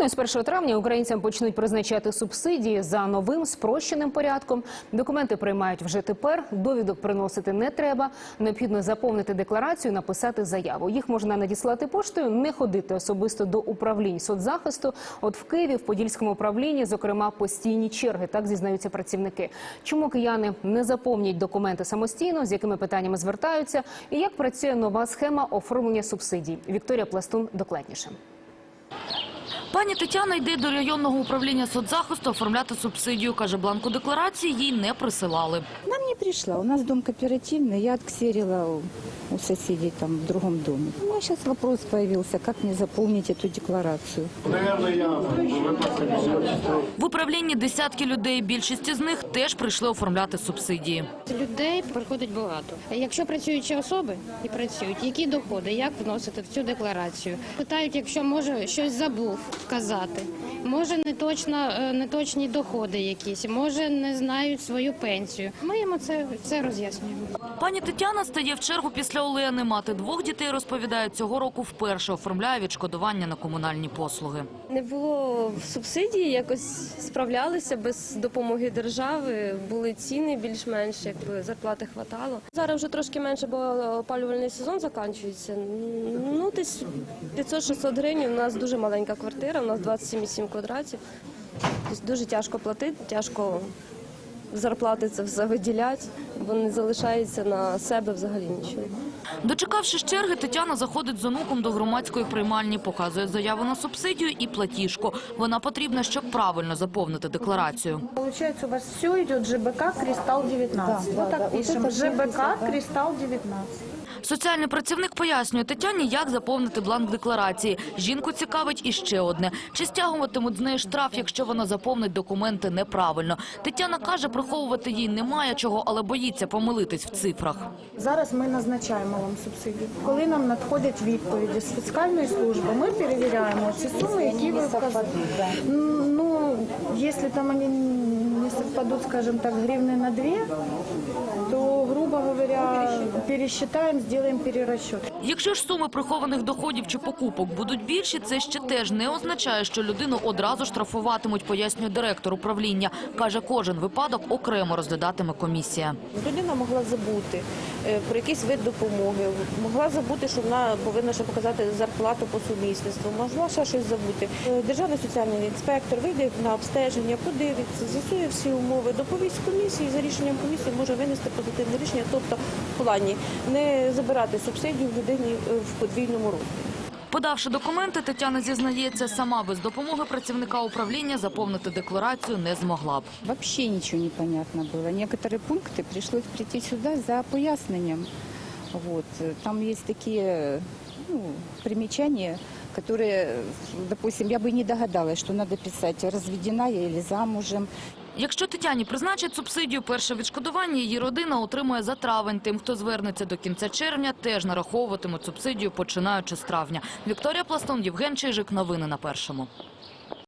Ну з 1 травня українцям почнуть призначати субсидії за новим спрощеним порядком. Документи приймають вже тепер. Довідок приносити не треба. Необхідно заповнити декларацію, написати заяву. Їх можна надіслати поштою, не ходити особисто до управлінь соцзахисту. От в Києві, в Подільському управлінні, зокрема, постійні черги. Так зізнаються працівники. Чому кияни не заповнять документи самостійно, з якими питаннями звертаються, і як працює нова схема оформлення субсидій? Вікторія Пластун докладніше. Пані Тетяна йде до районного управління соцзахисту оформляти субсидію. Каже, бланку декларації їй не присилали. Нам не пришла. У нас дом кооперативный. Я отксерила у, соседей там в другом доме. У меня сейчас вопрос появился, как мне заполнить эту декларацию. В управлінні десятки людей. Більшість із них теж прийшли оформляти субсидії. Людей приходить багато. Якщо працюючі особи і працюють, які доходи, як вносити в цю декларацію? Питають, якщо може щось забув вказати. Може не точно е, неточні доходи якісь, може не знають свою пенсію. Ми йому це, це роз'яснюємо. Пані Тетяна стає в чергу після Олени. Мати двох дітей розповідає, цього року вперше оформляє відшкодування на комунальні послуги. Не було субсидії, якось справлялися без допомоги держави. Були ціни більш-менш, якби зарплати хватало. Зараз вже трошки менше, бо опалювальний сезон закінчується. Ну, десь 500-600 гривень. У нас дуже маленька квартира, у нас 27,7 квадратів. Тобто дуже тяжко платити, тяжко зарплати це все виділяти, бо не залишається на себе взагалі нічого. Дочекавшись черги, Тетяна заходить з онуком до громадської приймальні, показує заяву на субсидію і платіжку. Вона потрібна, щоб правильно заповнити декларацію. Получается, у вас все идет ЖБК Кристалл 19. вот так пишем. ЖБК Кристалл 19. Соціальний працівник пояснює Тетяні, як заповнити бланк декларації. Жінку цікавить іще одне. Чи стягуватимуть з неї штраф, якщо вона заповнить документи неправильно? Тетяна каже, приховувати їй немає чого, але боїться помилитись в цифрах. Зараз ми назначаємо вам субсидію. Коли нам надходять відповіді з фіскальної служби, ми перевіряємо ці суми, які ви вказали. Ну, якщо там вони не совпадуть, скажем так, гривны на две, то, грубо говоря, пересчитаем, сделаем перерасчет. Якщо ж суми прихованих доходів чи покупок будуть більші, це ще теж не означає, що людину одразу штрафуватимуть, пояснює директор управління. Каже, кожен випадок окремо розглядатиме комісія. Людина могла забути про якийсь вид допомоги, могла забути, що вона повинна ще показати зарплату по сумісництву, могла ще щось забути. Е, Державний соціальний інспектор вийде на обстеження, подивиться, з'ясує всі умови, доповість комісії, за рішенням комісії може винести позитивне рішення, тобто в плані не забирати субсидію в людині е, в подвійному розмірі. Подавши документи, Тетяна зізнається, сама без допомоги працівника управління заповнити декларацію не змогла б. Вообще ничего не понятно было. Некоторые пункты пришлось прийти сюда за пояснением. Вот. Там есть такие ну, примечания, которые, допустим, я бы не догадалась, что надо писать, разведена я или замужем. Якщо Тетяні призначать субсидію, перше відшкодування її родина отримує за травень. Тим, хто звернеться до кінця червня, теж нараховуватимуть субсидію, починаючи з травня. Вікторія Пластун, Євген Чижик. Новини на першому.